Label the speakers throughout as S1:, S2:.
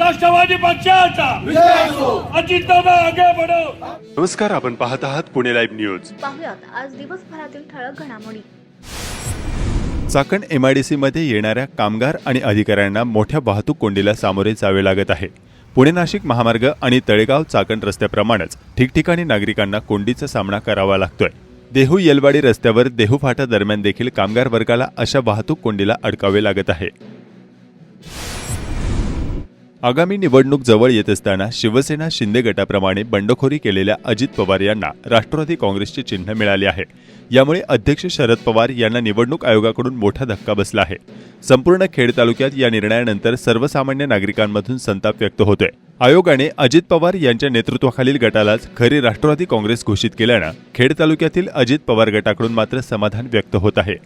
S1: राष्ट्रवादी पक्षाचा. अजितदादा आगे बढो.
S2: नमस्कार आपण पाहत आहात पुणे लाईव्ह न्यूज.
S3: पाहुयात आज दिवसभरातील ठळक घडामोडी.
S2: चाकण एमआयडीसीमध्ये येणाऱ्या कामगार आणि अधिकाऱ्यांना मोठ्या वाहतूक कोंडीला सामोरे जावे लागत आहे. पुणे नाशिक महामार्ग आणि तळेगाव चाकण रस्त्याप्रमाणेच ठिकठिकाणी नागरिकांना कोंडीचा सामना करावा लागतोय. देहू येलवाडी रस्त्यावर देहू फाटा दरम्यान देखील कामगार वर्गाला अशा वाहतूक कोंडीला अडकावे लागत आहे. आगामी निवडणूक जवळ येत असताना शिवसेना शिंदे गटाप्रमाणे बंडखोरी केलेल्या अजित पवार यांना राष्ट्रवादी काँग्रेसचे चिन्ह मिळाले आहे. यामुळे अध्यक्ष शरद पवार यांना निवडणूक आयोगाकडून मोठा धक्का बसला आहे. संपूर्ण खेड तालुक्यात या निर्णयानंतर सर्वसामान्य नागरिकांमधून संताप व्यक्त होतोय. आयोगाने अजित पवार यांच्या नेतृत्वाखालील गटालाच खरी राष्ट्रवादी काँग्रेस घोषित केल्यानं खेड तालुक्यातील अजित पवार गटाकडून मात्र समाधान व्यक्त होत आहे.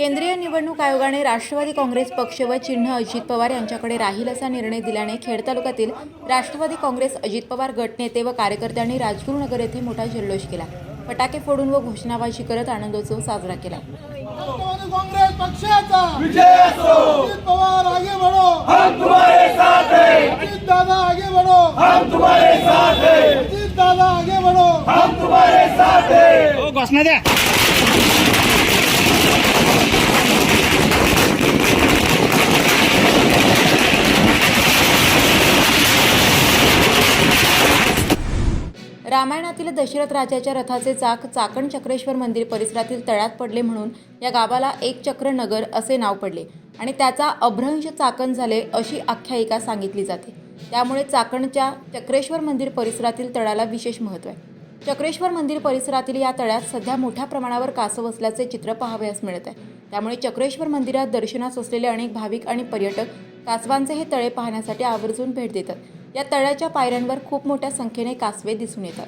S4: केंद्रीय निवडणूक आयोगाने राष्ट्रवादी काँग्रेस पक्ष व चिन्ह अजित पवार यांच्याकडे राहील असा निर्णय दिल्याने खेड तालुक्यातील राष्ट्रवादी काँग्रेस अजित पवार गट नेते व कार्यकर्त्यांनी राजगुरुनगर येथे मोठा जल्लोष केला. फटाके फोडून व घोषणाबाजी करत आनंदोत्सव साजरा केला.
S5: राष्ट्रवादी कांग्रेस पक्षाचा विजय असो अजित पवार आगे बढ़ो हम तुम्हारे साथ हैं अजित दादा आगे बढ़ो हम तुम्हारे साथ हैं अजित दादा आगे बढ़ो हम तुम्हारे साथ हैं
S1: घोषणा द्या
S4: रामायणातील दशरथ राजाच्या रथाचे चाक चाकण चक्रेश्वर मंदिर परिसरातील तळ्यात पडले म्हणून या गावाला एक चक्र नगर असे नाव पडले आणि त्याचा अभ्रंश चाकण झाले अशी आख्यायिका सांगितली जाते. त्यामुळे चाकणच्या चक्रेश्वर मंदिर परिसरातील तळ्याला विशेष महत्त्व आहे. चक्रेश्वर मंदिर परिसरातील या तळ्यात सध्या मोठ्या प्रमाणावर कासव असल्याचे चित्र पाहावयास मिळत आहे. त्यामुळे चक्रेश्वर मंदिरात दर्शनास असलेले अनेक भाविक आणि पर्यटक कासवांचे हे तळे पाहण्यासाठी आवर्जून भेट देतात. या तळ्याच्या पायऱ्यांवर खूप मोठ्या संख्येने कासवे दिसून येतात.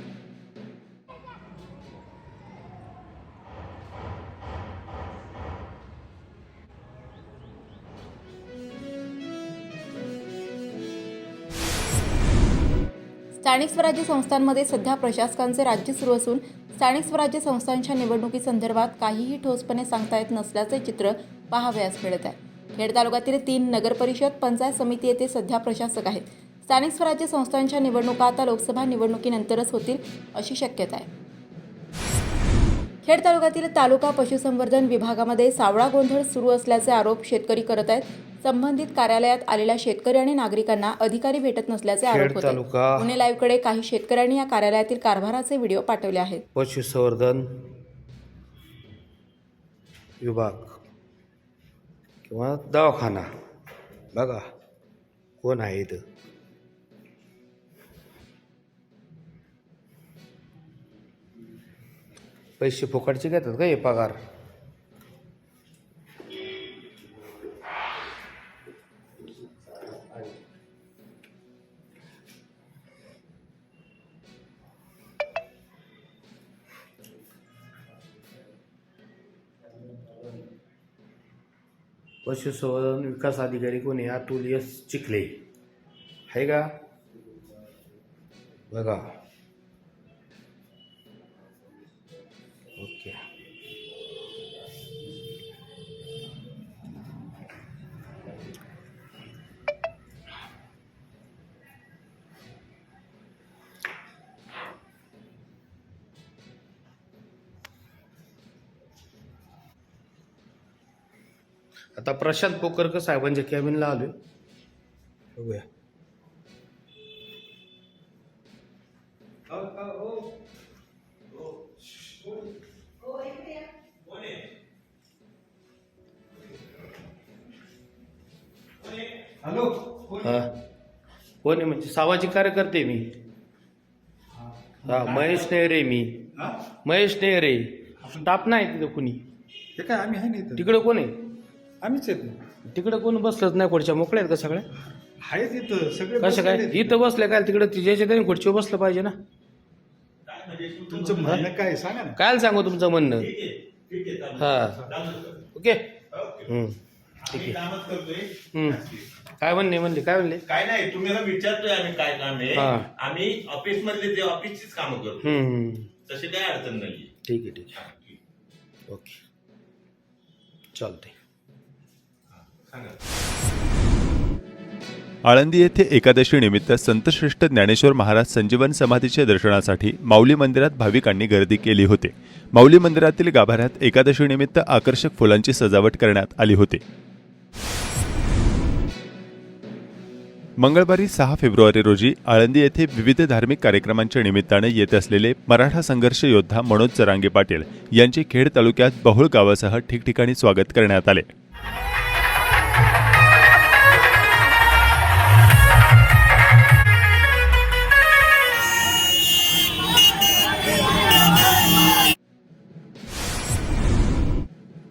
S4: स्थानिक स्वराज्य संस्थांमध्ये सध्या प्रशासकांचे राज्य सुरू असून स्थानिक स्वराज्य संस्थांच्या निवडणुकीसंदर्भात काहीही ठोसपणे सांगता येत नसल्याचे चित्र पाहावयास मिळत आहे. खेड तालुक्यातील तीन नगरपरिषद पंचायत समिती येथे सध्या प्रशासक आहेत. स्थानिक स्वराज्य संस्थांच्या निवडणुका आता लोकसभा निवडणुकीनंतरच होतील अशी शक्यता आहे. खेड तालुक्यातील तालुका पशुसंवर्धन विभागामध्ये सावळा गोंधळ सुरू असल्याचे आरोप शेतकरी करत आहेत. संबंधित कार्यालयात आलेल्या शेतकरी आणि नागरिकांना अधिकारी भेटत नसल्याचे आरोप होते पुणे लाईव्हकडे काही शेतकऱ्यांनी या कार्यालयातील कारभाराचे व्हिडिओ पाठवले आहेत.
S6: पशुसंवर्धन विभाग किंवा दवाखाना. बघा कोण आहे इथं? पैसे फुकटचे घेतात का हे पगार? पशुसंवर्धन विकास अधिकारी कोण आहे? अतुल यस चिखले. आहे का? बघा. आता प्रशांत पोकरकर साहेबांच्या कॅबिनला आलोय. बघूया.
S5: हॅलो.
S6: हा. कोण आहे म्हणजे? सामाजिक कार्यकर्ते मी. हा महेश नेहरे मी. महेश नेहरे. स्टाफ नाही तिथं कुणी.
S5: हे काय आम्ही आहे नाही
S6: तिकडं कोण आहे?
S5: आम्हीच आहेत ना
S6: तिकडं कोण बसलंच नाही खुर्च्या मोकळ्या आहेत का सगळ्या
S5: आहेत इथं सगळे
S6: कसं काय?
S5: बसलेले.
S6: इथं. बसलं काय? तिकडं तिच्याच्या त्याने खुर्चीवर बसलं पाहिजे ना.
S5: तुमचं म्हणणं काय आहे? सांगा ना.
S6: काय सांगू तुमचं म्हणणं? हा. ओके. हम्म. ठीक आहे. हम्म. काय म्हणणे म्हणले? काय म्हणले?
S7: काय नाही तुम्हाला विचारतोय आम्ही काय काम आहे.
S6: हा.
S7: आम्ही ऑफिस मधले ते ऑफिसचीच कामं करतो
S6: हम्म, हम्म.
S7: तशी काय अडचण नाहीये.
S6: ठीक आहे ठीक आहे. ओके. चालतंय.
S2: आळंदी येथे एकादशी निमित्त संतश्रेष्ठ ज्ञानेश्वर महाराज संजीवन समाधीच्या दर्शनासाठी माऊली मंदिरात भाविकांनी गर्दी केली होती. माऊली मंदिरातील गाभाऱ्यात एकादशी निमित्त आकर्षक फुलांची सजावट करण्यात आली होती. मंगळवारी सहा फेब्रुवारी रोजी आळंदी येथे विविध धार्मिक कार्यक्रमांच्या निमित्ताने येत असलेले मराठा संघर्ष योद्धा मनोज चरांगे पाटील यांचे खेड तालुक्यात बहुळ गावासह ठिकठिकाणी स्वागत करण्यात आले.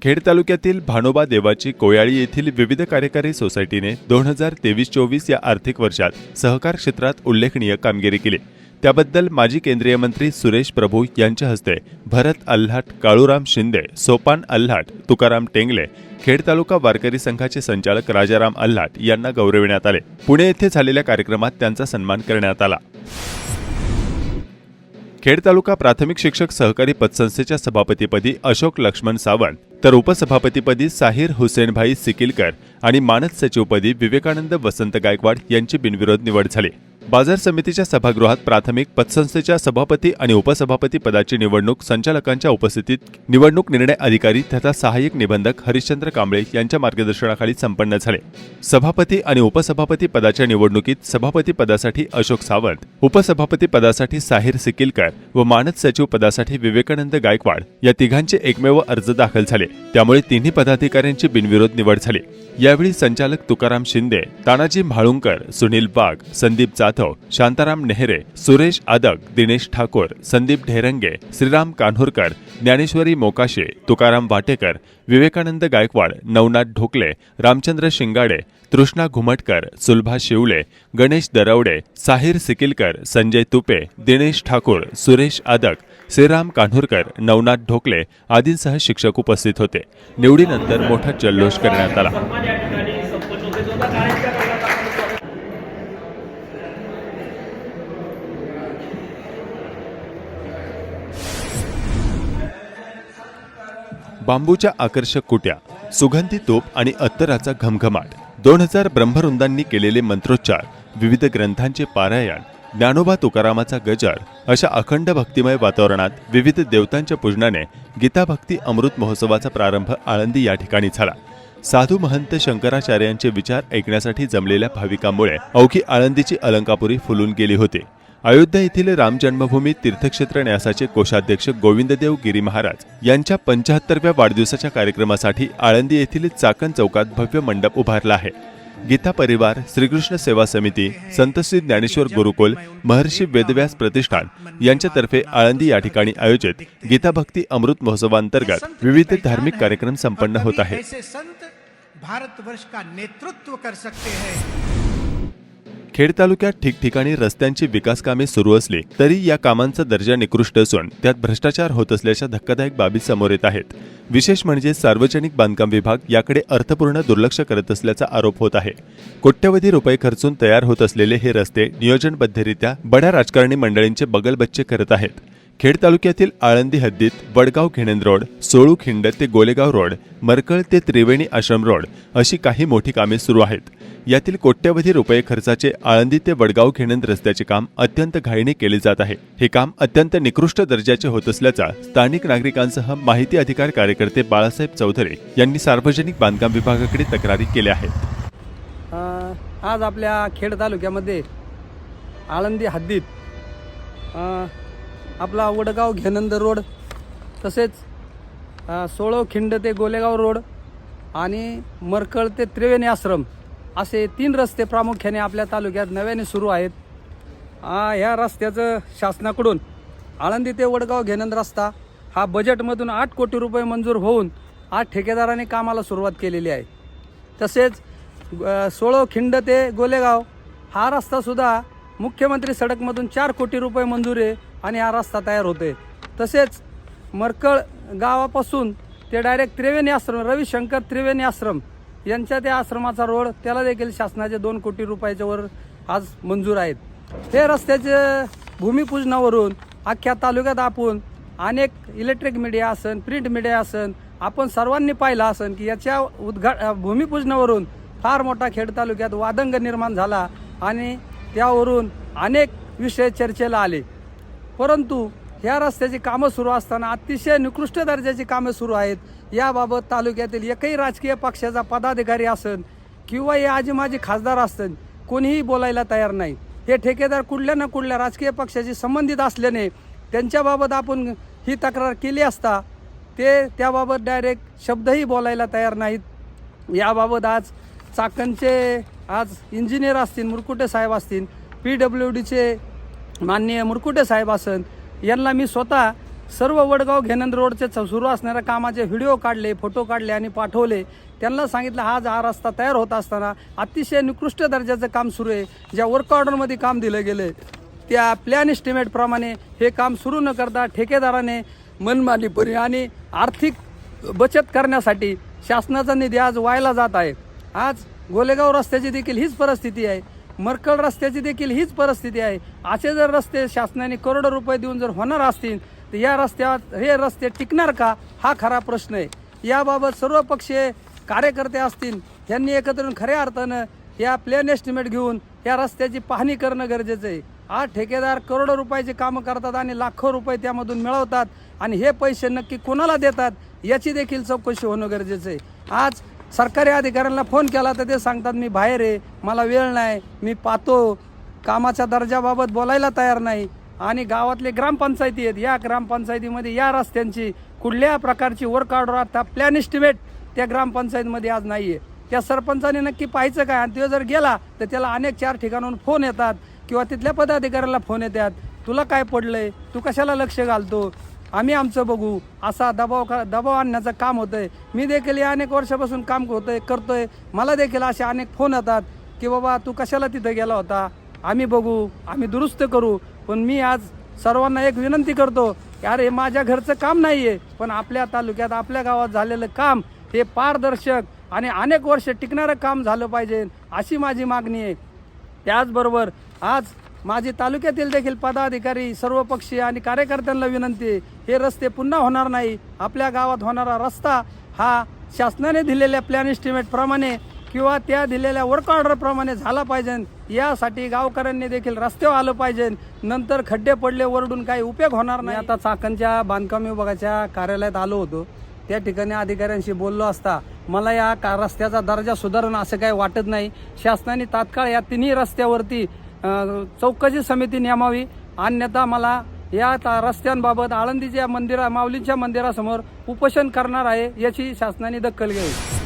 S2: खेड तालुक्यातील भानोबा देवाची कोयाळी येथील विविध कार्यकारी सोसायटीने दोन हजार तेवीस चोवीस या आर्थिक वर्षात सहकार क्षेत्रात उल्लेखनीय कामगिरी केली. त्याबद्दल माजी केंद्रीय मंत्री सुरेश प्रभू यांच्या हस्ते भरत अल्हाट काळूराम शिंदे सोपान अल्हाट तुकाराम टेंगले खेड तालुका वारकरी संघाचे संचालक राजाराम अल्हाट यांना गौरविण्यात आले. पुणे येथे झालेल्या कार्यक्रमात त्यांचा सन्मान करण्यात आला. खेड तालुका प्राथमिक शिक्षक सहकारी पतसंस्थेच्या सभापतीपदी अशोक लक्ष्मण सावंत तर उपसभापतीपदी साहिर हुसेनभाई सिकिलकर आणि मानद सचिवपदी विवेकानंद वसंत गायकवाड यांची बिनविरोध निवड झाली. बाजार समितीच्या सभागृहात प्राथमिक पतसंस्थेच्या सभापती आणि उपसभापती पदाची निवडणूक संचालकांच्या उपस्थितीत निवडणूक निर्णय अधिकारी तथा सहाय्यक निबंधक हरिश्चंद्र कांबळे यांच्या मार्गदर्शनाखाली संपन्न झाले. सभापती आणि उपसभापती पदाच्या निवडणुकीत सभापती पदासाठी अशोक सावंत उपसभापती पदासाठी साहिर सिकिलकर व मानद सचिव पदासाठी विवेकानंद गायकवाड या तिघांचे एकमेव अर्ज दाखल झाले. त्यामुळे तिन्ही पदाधिकाऱ्यांची बिनविरोध निवड झाली. यावेळी संचालक तुकाराम शिंदे तानाजी म्हाळुंकर सुनील बाग संदीप जाधव शांताराम नेहरे सुरेश आदक दिनेश ठाकूर संदीप ढेरंगे श्रीराम कान्होरकर ज्ञानेश्वरी मोकाशे तुकाराम वाटेकर विवेकानंद गायकवाड नवनाथ ढोकले रामचंद्र शिंगाडे तृष्णा घुमटकर सुलभा शिवले गणेश दरवडे साहिर सिकिलकर संजय तुपे दिनेश ठाकूर सुरेश आदक श्रीराम कान्हूरकर नवनाथ ढोकले आदींसह शिक्षक उपस्थित होते. निवडीनंतर मोठा जल्लोष करण्यात आला. बांबूच्या आकर्षक कुट्या सुगंधी तोप आणि अत्तराचा घमघमाट. दोन हजार ब्रह्मरुंदांनी केलेले मंत्रोच्चार विविध ग्रंथांचे पारायण ज्ञानोबा तुकारामाचा गजर अशा अखंड भक्तिमय वातावरणात विविध देवतांच्या पूजनाने गीताभक्ती अमृत महोत्सवाचा प्रारंभ आळंदी या ठिकाणी झाला. साधू महंत शंकराचार्यांचे विचार ऐकण्यासाठी जमलेल्या भाविकांमुळे अवघी आळंदीची अलंकापुरी फुलून गेली होती. अयोध्या येथील राम जन्मभूमी तीर्थक्षेत्र न्यासाचे कोषाध्यक्ष गोविंददेव गिरी महाराज यांच्या पंचाहत्तरव्या वाढदिवसाच्या कार्यक्रमासाठी आळंदी येथील चाकण चौकात भव्य मंडप उभारला आहे. गीता परिवार श्रीकृष्ण सेवा समिती संत श्री ज्ञानेश्वर गुरुकुल महर्षी वेदव्यास प्रतिष्ठान यांच्यातर्फे आळंदी या ठिकाणी आयोजित गीता भक्ती अमृत महोत्सवांतर्गत विविध धार्मिक कार्यक्रम संपन्न होत
S8: आहे भारतवर्ष का नेतृत्व कर सकते हैं?
S2: खेड तालुक्यात ठिकठिकाणी रस्त्यांची विकास कामे सुरू असली तरी या कामांचा दर्जा निकृष्ट असून त्यात भ्रष्टाचार होत असल्याच्या धक्कादायक बाबी समोर येत आहेत. विशेष म्हणजे सार्वजनिक बांधकाम विभाग याकडे अर्थपूर्ण दुर्लक्ष करत असल्याचा आरोप होत आहे. कोट्यवधी रुपये खर्चून तयार होत असलेले हे रस्ते नियोजनबद्धरित्या बड्या राजकारणी मंडळींचे बगलबच्चे करत आहेत. खेड तालुक्यातील आळंदी हद्दीत वडगाव खेणेंद रोड सोळू खिंड ते गोलेगाव रोड मरकळ ते त्रिवेणी आश्रम रोड अशी काही मोठी कामे सुरू आहेत. यातील कोट्यवधी रुपये खर्चाचे आळंदी ते वडगाव खेणंद रस्त्याचे काम अत्यंत घाईने केले जात आहे. हे काम अत्यंत निकृष्ट दर्जाचे होत असल्याचा स्थानिक नागरिकांसह माहिती अधिकार कार्यकर्ते बाळासाहेब चौधरी यांनी सार्वजनिक बांधकाम विभागाकडे तक्रारी केल्या आहेत.
S9: आज आपल्या खेड तालुक्यामध्ये आळंदी हद्दीत आपला वडगाव घेनंद रोड तसेच सोळो खिंड ते गोलेगाव रोड आणि मरकळ ते त्रिवेणी आश्रम असे तीन रस्ते प्रामुख्याने आपल्या तालुक्यात नव्याने सुरू आहेत. ह्या रस्त्याचं शासनाकडून आळंदी ते वडगाव घेनंद रस्ता हा बजेटमधून आठ कोटी रुपये मंजूर होऊन आज ठेकेदाराने कामाला सुरुवात केलेली आहे. तसेच सोळो खिंड ते गोलेगाव हा रस्तासुद्धा मुख्यमंत्री सडकमधून चार कोटी रुपये मंजूर आहे आणि हा रस्ता तयार होते तसेच मरकळ गावापासून ते डायरेक्ट त्रिवेणी आश्रम रविशंकर त्रिवेणी आश्रम यांच्या त्या आश्रमाचा रोड त्याला देखील शासनाचे दोन कोटी रुपयाच्या वर आज मंजूर आहेत. हे रस्त्याचे भूमिपूजनावरून अख्ख्या तालुक्यात आपण अनेक इलेक्ट्रिक मीडिया असन प्रिंट मीडिया असन आपण सर्वांनी पाहिलं असन की याच्या उद्घा भूमिपूजनावरून फार मोठा खेड तालुक्यात वादंग निर्माण झाला आणि त्यावरून अनेक विषय चर्चेला आले. परंतु ह्या रस्त्याची कामं सुरू असताना अतिशय निकृष्ट दर्जाची कामं सुरू आहेत. याबाबत तालुक्यातील एकही राजकीय पक्षाचा पदाधिकारी असन किंवा हे आजी माझी खासदार असतं कोणीही बोलायला तयार नाही. हे ठेकेदार कुठल्या ना कुठल्या राजकीय पक्षाशी संबंधित असल्याने त्यांच्याबाबत आपण ही तक्रार केली असता ते त्याबाबत डायरेक्ट शब्दही बोलायला तयार नाहीत. याबाबत आज चाकणचे आज इंजिनियर असतील मुरकुटे साहेब असतील पी डब्ल्यू डीचे माननीय मुरकुटे साहेब असन यांना मी स्वतः सर्व वडगाव घेनंद रोडचे सुरू असणाऱ्या कामाचे व्हिडिओ काढले फोटो काढले आणि पाठवले. त्यांना सांगितलं हा हा रस्ता तयार होत असताना अतिशय निकृष्ट दर्जाचं काम सुरू आहे. ज्या वर्क ऑर्डरमध्ये काम दिलं गेलं त्या प्लॅन इस्टिमेटप्रमाणे हे काम सुरू न करता ठेकेदाराने मनमानीपणे आणि आर्थिक बचत करण्यासाठी शासनाचा निधी आज व्हायला जात आहे. आज गोलेगाव रस्त्याची देखील हीच परिस्थिती आहे. मरकळ रस्त्याची देखील हीच परिस्थिती आहे. असे जर रस्ते शासनाने करोडो रुपये देऊन जर होणार असतील तर या रस्त्यात हे रस्ते टिकणार का? हा खरा प्रश्न आहे. याबाबत सर्व पक्षीय कार्यकर्ते असतील यांनी एकत्र येऊन खऱ्या अर्थानं या प्लेन एस्टिमेट घेऊन या रस्त्याची पाहणी करणं गरजेचं आहे. आज ठेकेदार करोडो रुपयाची कामं करतात आणि लाखो रुपये त्यामधून मिळवतात आणि हे पैसे नक्की कोणाला देतात याची देखील चौकशी होणं गरजेचं आहे. आज सरकारी अधिकाऱ्यांना फोन केला तर ते सांगतात मी बाहेर आहे मला वेळ नाही मी पाहतो. कामाच्या दर्जाबाबत बोलायला तयार नाही. आणि गावातले ग्रामपंचायती आहेत. या ग्रामपंचायतीमध्ये या रस्त्यांची कुठल्या प्रकारची वर्क ऑर्डर आता प्लॅन इस्टिमेट त्या ग्रामपंचायतीमध्ये आज नाही आहे त्या सरपंचाने नक्की पाहायचं काय? आणि तो जर गेला तर त्याला अनेक चार ठिकाणाहून फोन येतात किंवा तिथल्या पदाधिकाऱ्याला फोन येतात. तुला काय पडलंय? तू कशाला लक्ष घालतो? आम्ही आमचं बघू. असा दबाव का दबाव आणण्याचं काम होतं आहे मी देखील या अनेक वर्षापासून काम होतंय करतोय. मला देखील असे अनेक फोन येतात की बाबा तू कशाला तिथं गेला होता? आम्ही बघू. आम्ही दुरुस्त करू. पण मी आज सर्वांना एक विनंती करतो की अरे माझ्या घरचं काम नाही आहे पण आपल्या तालुक्यात आपल्या गावात झालेलं काम हे पारदर्शक आणि अनेक वर्ष टिकणारं काम झालं पाहिजे अशी माझी मागणी आहे. त्याचबरोबर आज माझी तालुक्यातील देखील पदाधिकारी सर्वपक्षीय आणि कार्यकर्त्यांना विनंती आहे हे रस्ते पुन्हा होणार नाही आपल्या गावात होणारा रस्ता हा शासनाने दिलेल्या प्लॅन इस्टिमेटप्रमाणे किंवा त्या दिलेल्या वर्क ऑर्डरप्रमाणे झाला पाहिजे. यासाठी गावकऱ्यांनी देखील रस्त्यावर आलं पाहिजे. नंतर खड्डे पडले वरडून काही उपयोग होणार नाही. आता चाकणच्या बांधकाम विभागाच्या कार्यालयात आलो होतो. त्या ठिकाणी अधिकाऱ्यांशी बोललो असता मला या का रस्त्याचा दर्जा सुधारणं असं काही वाटत नाही. शासनाने तात्काळ या तिन्ही रस्त्यावरती चौकशी समिती नेमावी. अन्यथा मला या रस्त्यांबाबत आळंदीच्या मंदिरा माऊलींच्या मंदिरासमोर उपोषण करणार आहे याची शासनाने दखल घ्यावी.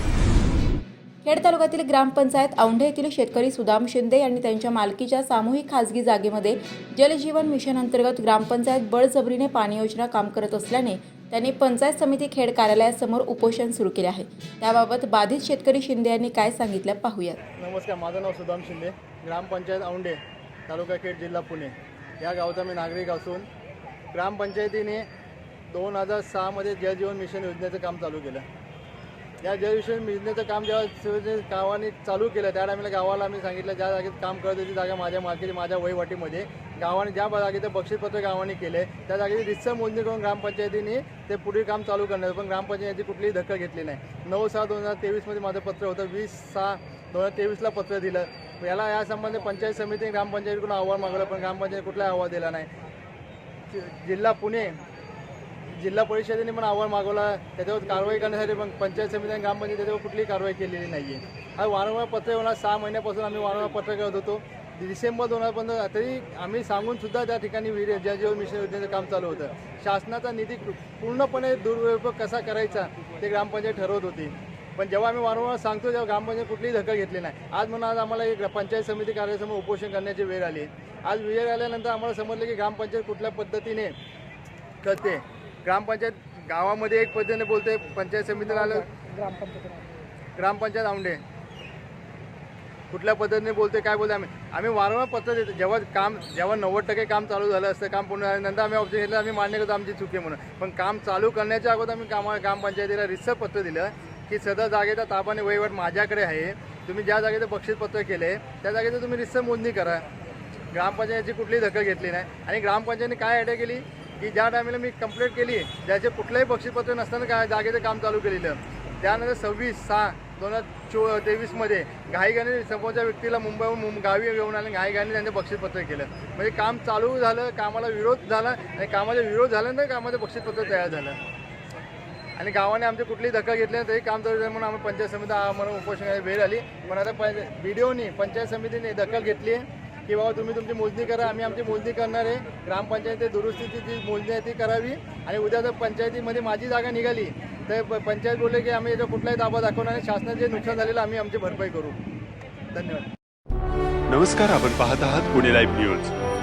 S4: खेड तालुक्यातील ग्रामपंचायत औंढे येथील शेतकरी सुदाम शिंदे यांनी त्यांच्या मालकीच्या सामूहिक खासगी जागेमध्ये जलजीवन मिशन अंतर्गत ग्रामपंचायत बळजबरीने पाणी योजना काम करत असल्याने त्यांनी पंचायत समिती खेड कार्यालयासमोर उपोषण सुरू केले आहे. त्याबाबत बाधित शेतकरी शिंदे यांनी काय सांगितलं पाहूयात.
S5: नमस्कार माझं नाव सुदाम शिंदे ग्रामपंचायत औंढे तालुका खेड जिल्हा पुणे. या गावचा मी नागरिक असून ग्रामपंचायतीने दोन हजार सहामध्ये जलजीवन मिशन योजनेचं काम चालू केलं. या जलजीवन योजनेचं काम जेव्हा शिवसेने गावाने चालू केलं त्या टायमाला गावाला आम्ही सांगितलं ज्या जागेत काम करत होती जागा माझ्या मालकीची माझ्या वहिवाटीमध्ये. गावाने ज्या जागेचं बक्षीसपत्र गावाने केले त्या जागेची रितसर मोजणी करून ग्रामपंचायतीने ते पुढील काम चालू करणार पण ग्रामपंचायतीची कुठलीही दखल घेतली नाही. नऊ सहा दोन हजार तेवीसमध्ये माझं पत्र होतं. वीस सहा दोन हजार तेवीसला पत्र दिलं. याला या संबंधी पंचायत समितीने ग्रामपंचायतीकडून अहवाल मागवला पण ग्रामपंचायत कुठलाही अहवाल दिला नाही. जि- जिल्हा पुणे जिल्हा परिषदेने पण अहवाल मागवला त्याच्यावर कारवाई करण्यासाठी पण पंचायत समिती आणि ग्रामपंचायत त्याच्यावर कुठलीही कारवाई केलेली नाही आहे हा वारंवार पत्र होणार सहा महिन्यापासून आम्ही वारंवार पत्र करत होतो. डिसेंबर दोन हजार पंधरा तरी आम्ही सांगून सुद्धा त्या ठिकाणी विहिर ज्या जेव्हा मिशन योजनेचं काम चालू होतं. शासनाचा निधी पूर्णपणे दुरुपयोग कसा करायचा ते ग्रामपंचायत ठरवत होती. पण जेव्हा आम्ही वारंवार सांगतो तेव्हा ग्रामपंचायत कुठलीही दखल घेतली नाही. आज म्हणून आज आम्हाला एक पंचायत समिती कार्यालयासमोर उपोषण करण्याची वेळ आली. आज वेळ आल्यानंतर आम्हाला समजलं की ग्रामपंचायत कुठल्या पद्धतीने करते. ग्रामपंचायत गावामध्ये एक पद्धतीने बोलते पंचायत समितीला आलं ग्रामपंचायत औंढे. कुठल्या पद्धतीने बोलते काय बोलते आम्ही आम्ही वारंवार पत्र देतो. जेव्हा काम जेव्हा नव्वद टक्के काम चालू झालं असतं काम पूर्ण झाल्यानंतर आम्ही ऑब्जेक्ट घेतलं आम्ही मान्य करतो आमची चुकी म्हणून. पण काम चालू करण्याच्या अगोदर आम्ही कामा ग्रामपंचायतीला रिसर पत्र दिलं की सदर जागेचा ताबाने वहिवाट माझ्याकडे आहे. तुम्ही ज्या जागेचं बक्षीसपत्र केले त्या जागेचं तुम्ही रिसर मोजणी करा. ग्रामपंचायतीची कुठलीही दखल घेतली नाही. आणि ग्रामपंचायतीने काय आयडिया केली? की ज्या टायमाला मी कंप्लेंट केली ज्याचे कुठलंही बक्षीसपत्र नसताना काय जागेचं काम चालू केलेलं. त्यानंतर सव्वीस सहा दोन हजार चो तेवीसमध्ये घाईघाईने समोरच्या व्यक्तीला मुंबईहून मुं गावी येऊन आले घाईघाईने त्यांचं बक्षीसपत्र केलं. म्हणजे काम चालू झालं कामाला विरोध झाला आणि कामाचा विरोध झाल्यानंतर कामाचं बक्षीसपत्र तयार झालं. आणि गावाने आमची कुठलीही धक्का घेतली नाही तरी काम चालू झालं म्हणून आम्ही पंचायत समिती आम्हाला उपोषणाची वेळ आली. पण आता पं व्हिडिओनी पंचायत समितीने दखल घेतली आहे. की बाबा तुम्ही तुमची मोजणी करा आम्ही आमची मोजणी करणार आहे. ग्रामपंचायती दुरुस्तीची जी मोजणी आहे ती करावी. आणि उद्या जर पंचायतीमध्ये माझी जागा निघाली तर प- पंचायत बोलले की आम्ही याचा कुठलाही दाबा दाखवणार आणि शासनाचे नुकसान झालेलं आम्ही आमची भरपाई करू. धन्यवाद.
S2: नमस्कार आपण पाहत आहात पुणे लाईव्ह न्यूज